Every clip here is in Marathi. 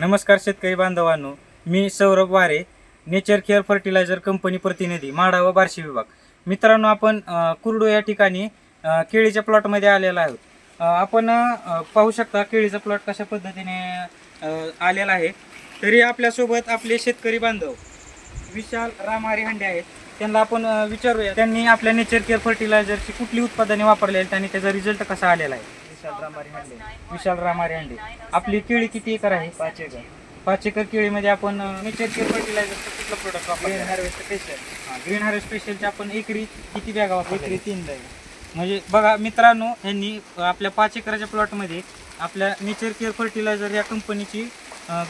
नमस्कार शेतकरी बांधवांनो मी सौरभ वारे नेचर केअर फर्टिलायझर कंपनी प्रतिनिधी माढा व बार्शी विभाग. मित्रांनो आपण कुरडू या ठिकाणी केळीच्या प्लॉटमध्ये आलेला आहोत. आपण पाहू शकता केळीचा प्लॉट कशा पद्धतीने आलेला आहे. तरी आपल्यासोबत आपले शेतकरी बांधव विशाल रामहारी हंडे आहेत. त्यांना आपण विचारूया. त्यांनी आपल्या नेचर केअर फर्टिलायझरची कुठली उत्पादने वापरली आहेत आणि त्याचा रिझल्ट कसा आलेला आहे? विशाल रामारी हांडे. विशाल रामारे हंडे. आपली केळी किती एकर आहे? पाच एकर. पाच एकर केळीमध्ये आपण नेचर केअर फर्टिलायझरचं कुठलं प्रोडक्ट ग्रीन वापरलं हार्वेस्ट स्पेशल ग्रीन हार्वेस्ट स्पेशलचे आपण एकरी किती बॅगा वापरले एकरी तीन बॅग. म्हणजे बघा मित्रांनो यांनी आपल्या पाच एकराच्या प्लॉटमध्ये आपल्या नेचर केअर फर्टिलायझर या कंपनीची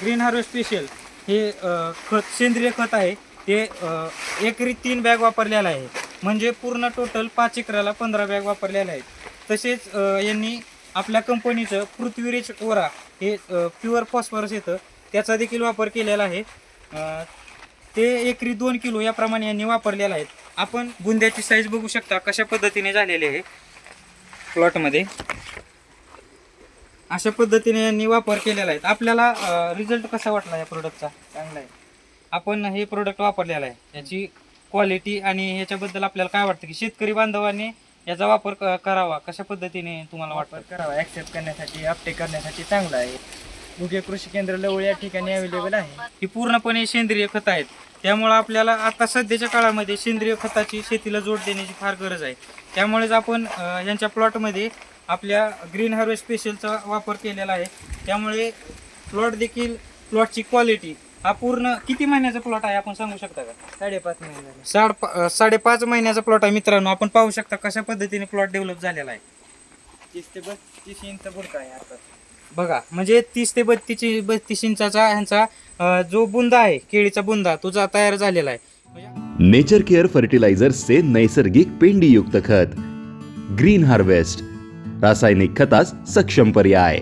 ग्रीन हार्वेस्ट स्पेशल हे अ, खत सेंद्रिय खत आहे. ते अ, एकरी तीन बॅग वापरलेलं आहे. म्हणजे पूर्ण टोटल पाच एकराला पंधरा बॅग वापरलेल्या आहेत. तसेच अ, यांनी आपल्या कंपनीचं पृथ्वीरेज ओरा हे प्युअर फॉस्फरस येतं. त्याचा देखील वापर केलेला आहे. ते एकरी दोन किलो याप्रमाणे यांनी वापरलेलं आहे. आपण बुंद्याची साईज बघू शकता कशा पद्धतीने झालेली आहे. प्लॉटमध्ये अशा पद्धतीने यांनी वापर केलेला आहे. आपल्याला रिझल्ट कसा वाटला या प्रोडक्टचा चांगला आहे. आपण हे प्रोडक्ट वापरलेलं आहे. याची क्वालिटी आणि ह्याच्याबद्दल आपल्याला काय वाटतं की शेतकरी बांधवांनी याचा वापर क- करावा. कशा पद्धतीने तुम्हाला वाटतं? वापर करावा ऍक्सेप्ट करण्यासाठी अपटेक करण्यासाठी चांगला आहे. मुख्य कृषी केंद्र लवळ या ठिकाणी अवेलेबल आहे. ही पूर्णपणे सेंद्रिय खत आहेत. त्यामुळं आपल्याला आता सध्याच्या काळामध्ये सेंद्रिय खताची शेतीला जोड देण्याची फार गरज आहे. त्यामुळेच आपण अ, यांच्या प्लॉटमध्ये आपल्या ग्रीन हार्वेस्ट स्पेशलचा वापर केलेला आहे. त्यामुळे प्लॉट देखील प्लॉटची क्वालिटी हा पूर्ण किती महिन्याचा प्लॉट आहे आपण सांगू शकता का? साडेपाच महिने झाले साड अ, साडेपाच महिन्याचा प्लॉट आहे मित्रांनो. आपण पाहू शकता कशा पद्धतीने प्लॉट डेव्हलप झालेला आहे. तीस ते बत्तीस इंच बुडका आहे आता. बघा म्हणजे तीस ते बत्तीस बत्तीस इंचाचा ह्यांचा जो बुंदा आहे केळीचा बुंदा तो जा तयार झालेला आहे. नेचर केअर फर्टिलायझर्सचे नैसर्गिक पेंडीयुक्त खत. ग्रीन हार्वेस्ट रासायनिक खतास सक्षम पर्याय.